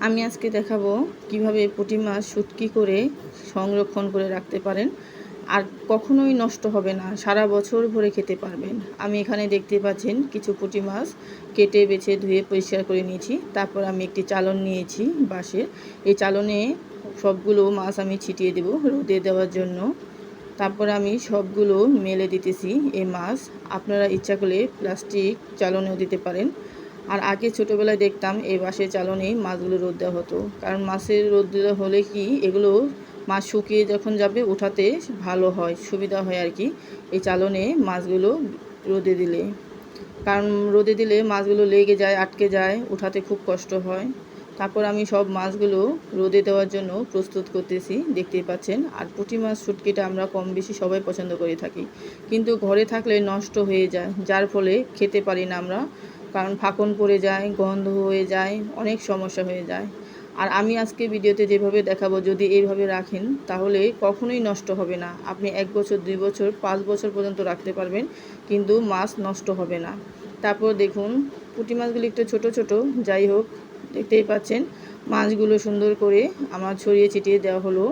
আমি আজকে দেখাবো কীভাবে পুঁটি মাছ শুটকি করে সংরক্ষণ করে রাখতে পারেন। আর কখনোই নষ্ট হবে না, সারা বছর ভরে খেতে পারবেন। আমি এখানে দেখতে পাচ্ছেন কিছু পুঁটি মাছ কেটে, বেছে, ধুয়ে পরিষ্কার করে নিয়েছি। তারপর আমি একটি চালন নিয়েছি বাঁশের। এই চালনে সবগুলো মাছ আমি ছিটিয়ে দেব রোদে দেওয়ার জন্য। তারপর আমি সবগুলো মেলে দিতেছি এই মাছ। আপনারা ইচ্ছা করলে প্লাস্টিক চালনেও দিতে পারেন। আর আগে ছোটোবেলায় দেখতাম এই বাঁশের চালনেই মাছগুলো রোদ দেওয়া হতো। কারণ মাছের রোদ দেওয়া হলে কি, এগুলো মাছ শুকিয়ে যখন যাবে ওঠাতে ভালো হয়, সুবিধা হয় আর কি এই চালনে মাছগুলো রোদে দিলে। কারণ রোদে দিলে মাছগুলো লেগে যায়, আটকে যায়, উঠাতে খুব কষ্ট হয়। তারপর আমি সব মাছগুলো রোদে দেওয়ার জন্য প্রস্তুত করতেছি, দেখতেই পাচ্ছেন। আর পুঁটি মাছ, শুটকিটা আমরা কম বেশি সবাই পছন্দ করে থাকি। কিন্তু ঘরে থাকলে নষ্ট হয়ে যায়, যার ফলে খেতে পারি না আমরা। কারণ ফাঁকন পড়ে যায়, গন্ধ হয়ে যায়, অনেক সমস্যা হয়ে যায়। আর আমি আজকে ভিডিওতে যেভাবে দেখাবো যদি এইভাবে রাখেন, তাহলে কখনোই নষ্ট হবে না। আপনি এক বছর, দুই বছর, পাঁচ বছর পর্যন্ত রাখতে পারবেন, কিন্তু মাছ নষ্ট হবে না। তারপর দেখুন, পুঁটি মাছগুলি একটু ছোট ছোট। যাই হোক, দেখতেই পাচ্ছেন, মাছগুলো সুন্দর করে আমার ছড়িয়ে ছিটিয়ে দেওয়া হলো।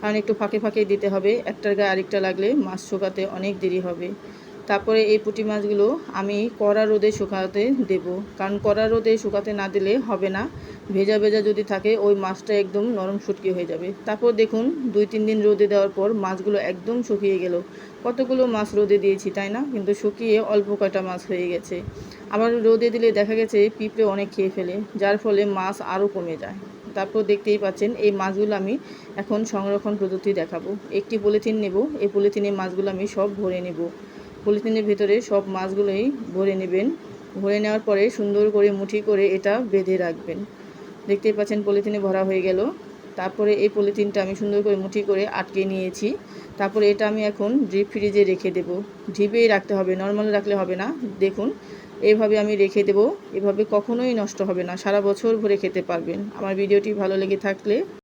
কারণ একটু ফাঁকে ফাঁকে দিতে হবে। একটার গায়ে আরেকটা লাগলে মাছ শুকাতে অনেক দেরি হবে। তারপরে এই পুঁটি মাছগুলো আমি কড়া রোদে শুকাতে দেব। কারণ কড়া রোদে শুকাতে না দিলে হবে না। ভেজা ভেজা যদি থাকে, ওই মাছটা একদম নরম শুটকি হয়ে যাবে। তারপর দেখুন, দুই তিন দিন রোদে দেওয়ার পর মাছগুলো একদম শুকিয়ে গেল। কতগুলো মাছ রোদে দিয়েছি, তাই না? কিন্তু শুকিয়ে অল্প কয়টা মাছ হয়ে গেছে। আবার রোদে দিলে দেখা গেছে, পিঁপড়ে অনেক খেয়ে ফেলে, যার ফলে মাছ আরও কমে যায়। তারপর দেখতেই পাচ্ছেন, এই মাছগুলো আমি এখন সংরক্ষণ পদ্ধতি দেখাবো। একটি পলিথিন নেব, এই পলিথিনে মাছগুলো আমি সব ভরে নেব। পলিথিনের ভেতরে সব মাছগুলোই ভরে নেবেন। ভরে নেওয়ার পরে সুন্দর করে মুঠি করে এটা বেঁধে রাখবেন। দেখতেই পাচ্ছেন পলিথিনে ভরা হয়ে গেল। তারপরে এই পলিথিনটা আমি সুন্দর করে মুঠি করে আটকে নিয়েছি। তারপরে এটা আমি এখন ডিপ ফ্রিজে রেখে দেব। ডিপেই রাখতে হবে নর্মাল রাখলে হবে না। দেখুন এভাবে আমি রেখে দেব। এভাবে কখনোই নষ্ট হবে না। সারা বছর ভরে খেতে পারবেন। আমার ভিডিওটি ভালো লেগে থাকলে